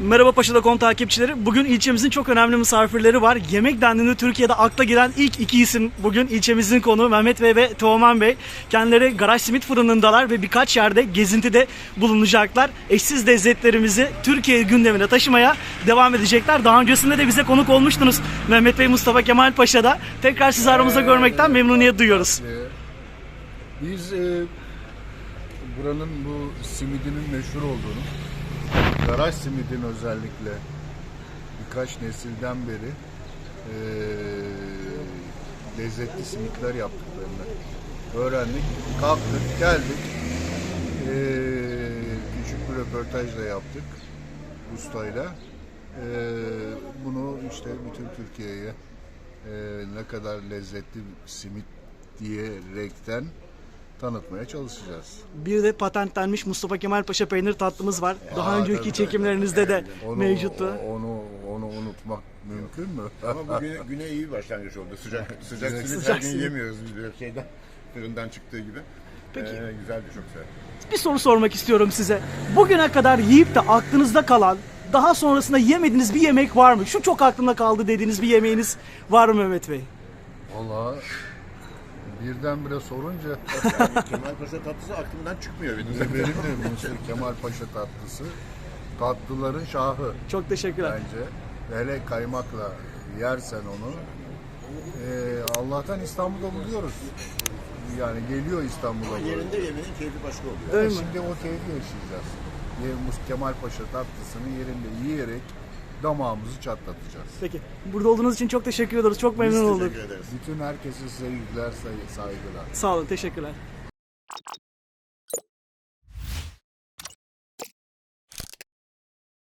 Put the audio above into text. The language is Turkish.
Merhaba Paşa.com takipçileri. Bugün ilçemizin çok önemli misafirleri var. Yemek dendiğinde Türkiye'de akla gelen ilk iki isim bugün ilçemizin konuğu Mehmet Bey ve Teoman Bey. Kendileri Garaj Simit fırınındalar ve birkaç yerde gezintide bulunacaklar. Eşsiz lezzetlerimizi Türkiye gündemine taşımaya devam edecekler. Daha öncesinde de bize konuk olmuştunuz Mehmet Bey, Mustafa Kemal Paşa'da. Tekrar sizi aramızda görmekten memnuniyet duyuyoruz. Biz e, buranın bu simidinin meşhur olduğunu, garaj simidin özellikle birkaç nesilden beri e, lezzetli simitler yaptıklarını öğrendik. Kalktık, geldik. E, küçük bir röportaj da yaptık ustayla. E, bunu işte bütün Türkiye'ye e, ne kadar lezzetli simit diyerekten tanıtmaya çalışacağız. Bir de patentlenmiş Mustafa Kemal Paşa peynir tatlımız var. Daha Aa, önceki tabii, çekimlerinizde de Onu, mevcuttu. Onu, onu unutmak mümkün mü? Ama bu güne, güne iyi bir başlangıç oldu. Sıcak sıcak Sıcak her gün simit. yemiyoruz biz böyle şeyden. Fırından çıktığı gibi. Peki. Ee, güzeldi çok güzel. Bir soru sormak istiyorum size. Bugüne kadar yiyip de aklınızda kalan, daha sonrasında yemediğiniz bir yemek var mı? Şu çok aklımda kaldı dediğiniz bir yemeğiniz var mı Mehmet Bey? Valla birdenbire sorunca Kemal Paşa tatlısı aklımdan çıkmıyor benim. benim de Mısır Kemal Paşa tatlısı tatlıların şahı Çok teşekkürler. bence. Hele kaymakla yersen onu e, Allah'tan İstanbul'da buluyoruz. Yani geliyor İstanbul'a. Ama böyle. yerinde yemenin keyfi başka oluyor. Öyle Yani mi? Şimdi o keyfi yaşayacağız. Ye- Kemal Paşa tatlısını yerinde yiyerek damağımızı çatlatacağız. Peki. Burada olduğunuz için çok teşekkür ediyoruz. Çok memnun Biz olduk. teşekkür ederiz. Bütün herkese sevgiler, say- saygılar. Sağ olun. Teşekkürler.